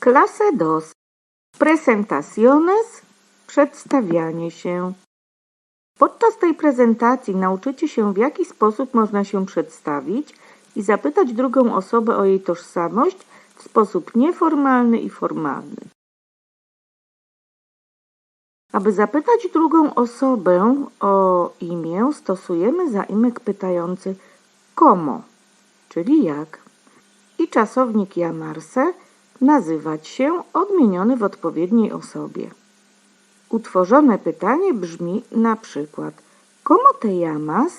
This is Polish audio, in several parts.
Clase 2. Presentaciones. Przedstawianie się. Podczas tej prezentacji nauczycie się, w jaki sposób można się przedstawić i zapytać drugą osobę o jej tożsamość w sposób nieformalny i formalny. Aby zapytać drugą osobę o imię, stosujemy zaimek pytający komo, czyli jak. I czasownik jamarse nazywać się odmieniony w odpowiedniej osobie. Utworzone pytanie brzmi na przykład Komo te llamas?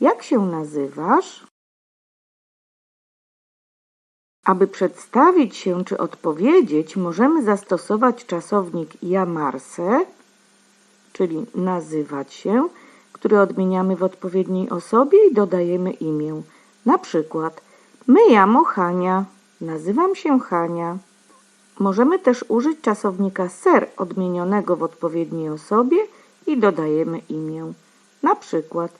Jak się nazywasz? Aby przedstawić się czy odpowiedzieć, możemy zastosować czasownik llamarse, czyli nazywać się, który odmieniamy w odpowiedniej osobie i dodajemy imię. Na przykład My llamo Hania. Nazywam się Hania. Możemy też użyć czasownika ser odmienionego w odpowiedniej osobie i dodajemy imię. Na przykład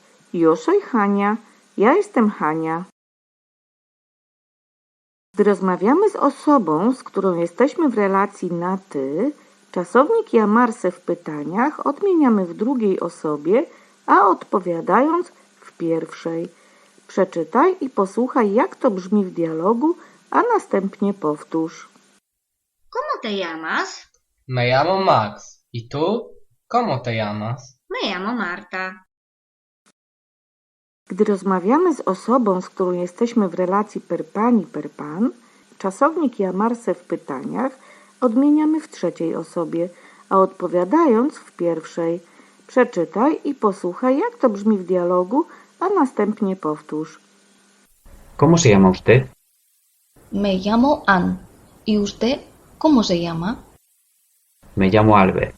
soy Hania. Ja jestem Hania. Gdy rozmawiamy z osobą, z którą jesteśmy w relacji na ty, czasownik jamarse w pytaniach odmieniamy w drugiej osobie, a odpowiadając w pierwszej. Przeczytaj i posłuchaj, jak to brzmi w dialogu, a następnie powtórz. ¿Cómo te llamas? Me llamo Max. ¿Y tú? ¿Cómo te llamas? Me llamo Marta. Gdy rozmawiamy z osobą, z którą jesteśmy w relacji per pani per pan, czasownik jamarse w pytaniach odmieniamy w trzeciej osobie, a odpowiadając w pierwszej. Przeczytaj i posłuchaj, jak to brzmi w dialogu, a następnie powtórz. ¿Cómo se llama usted? Me llamo Ann. ¿Y usted cómo se llama? Me llamo Albert.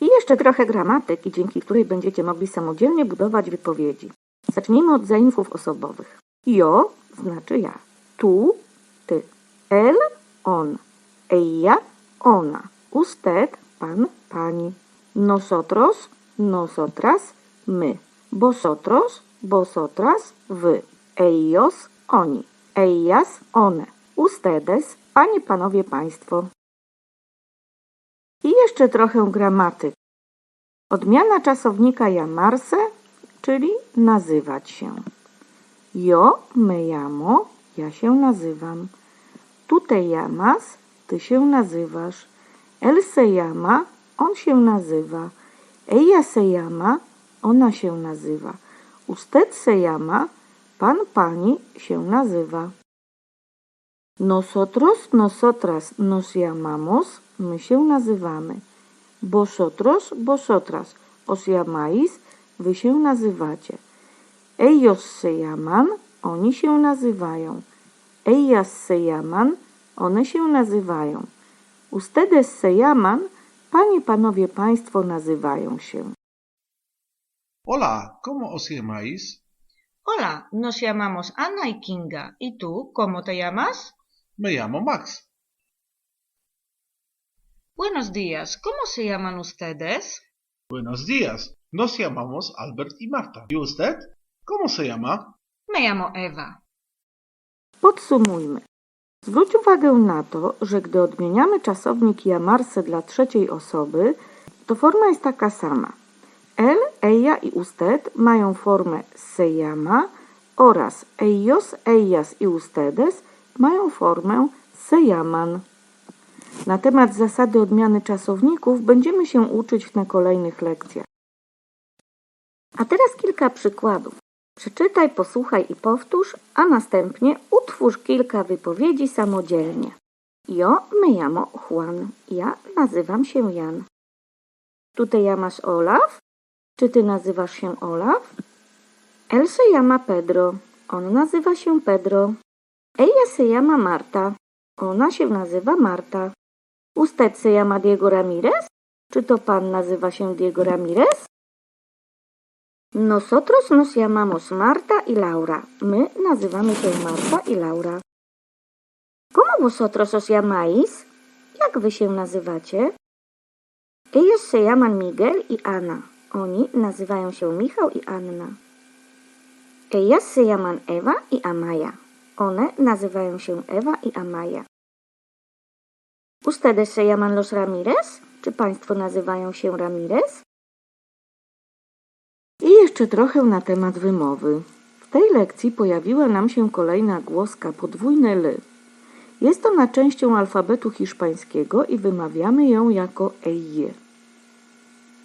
I jeszcze trochę gramatyki, dzięki której będziecie mogli samodzielnie budować wypowiedzi. Zacznijmy od zaimków osobowych. Yo znaczy ja. Tu, ty. El, on. Ella, ona. Usted, pan, pani. Nosotros, nosotras, my. Vosotros, vosotras, wy. Ellos, oni. Ellas, one. Ustedes, panie, panowie, państwo. I jeszcze trochę gramatyki. Odmiana czasownika llamarse, czyli nazywać się. Yo me llamo, ja się nazywam. Tú te llamas, ty się nazywasz. Él se llama, on się nazywa. Ella se llama, ona się nazywa. Usted se llama, pan, pani się nazywa. Nosotros, nosotras nos llamamos, my się nazywamy. Vosotros, vosotras os llamáis, wy się nazywacie. Ellos se llaman, oni się nazywają. Ellas se llaman, one się nazywają. Ustedes se llaman, panie, panowie, państwo nazywają się. Hola, ¿cómo os llamáis? Hola, nos llamamos Ana y Kinga. ¿Y tú, cómo te llamas? Me llamo Max. Buenos días, ¿cómo se llaman ustedes? Buenos días. Nos llamamos Albert y Marta. ¿Y usted? ¿Cómo se llama? Me llamo Eva. Podsumujmy. Zwróć uwagę na to, że gdy odmieniamy czasownik jamarse dla trzeciej osoby, to forma jest taka sama. El, ella i usted mają formę se llama oraz ellos, ellas i ustedes mają formę se llaman. Na temat zasady odmiany czasowników będziemy się uczyć na kolejnych lekcjach. A teraz kilka przykładów. Przeczytaj, posłuchaj i powtórz, a następnie utwórz kilka wypowiedzi samodzielnie. Yo me llamo Juan. Ja nazywam się Jan. Tu te llamas Olaf? Czy ty nazywasz się Olaf? Él se llama Pedro. On nazywa się Pedro. Ella se llama Marta. Ona się nazywa Marta. Usted se llama Diego Ramirez? Czy to pan nazywa się Diego Ramirez? Nosotros nos llamamos Marta y Laura. My nazywamy się Marta i Laura. ¿Cómo vosotros os llamáis? Jak wy się nazywacie? Ellos se llaman Miguel y Ana. Oni nazywają się Michał i Anna. Ellas se llaman Ewa i Amaya. One nazywają się Ewa i Amaya. ¿Ustedes se llaman los Ramírez? Czy państwo nazywają się Ramirez? I jeszcze trochę na temat wymowy. W tej lekcji pojawiła nam się kolejna głoska podwójne l. Jest ona częścią alfabetu hiszpańskiego i wymawiamy ją jako ej.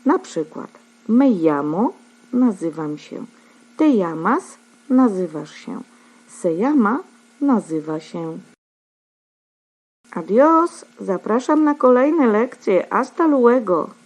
Na przykład me llamo, nazywam się. Te llamas, nazywasz się. Se llama, nazywa się. Adios, zapraszam na kolejne lekcje. Hasta luego.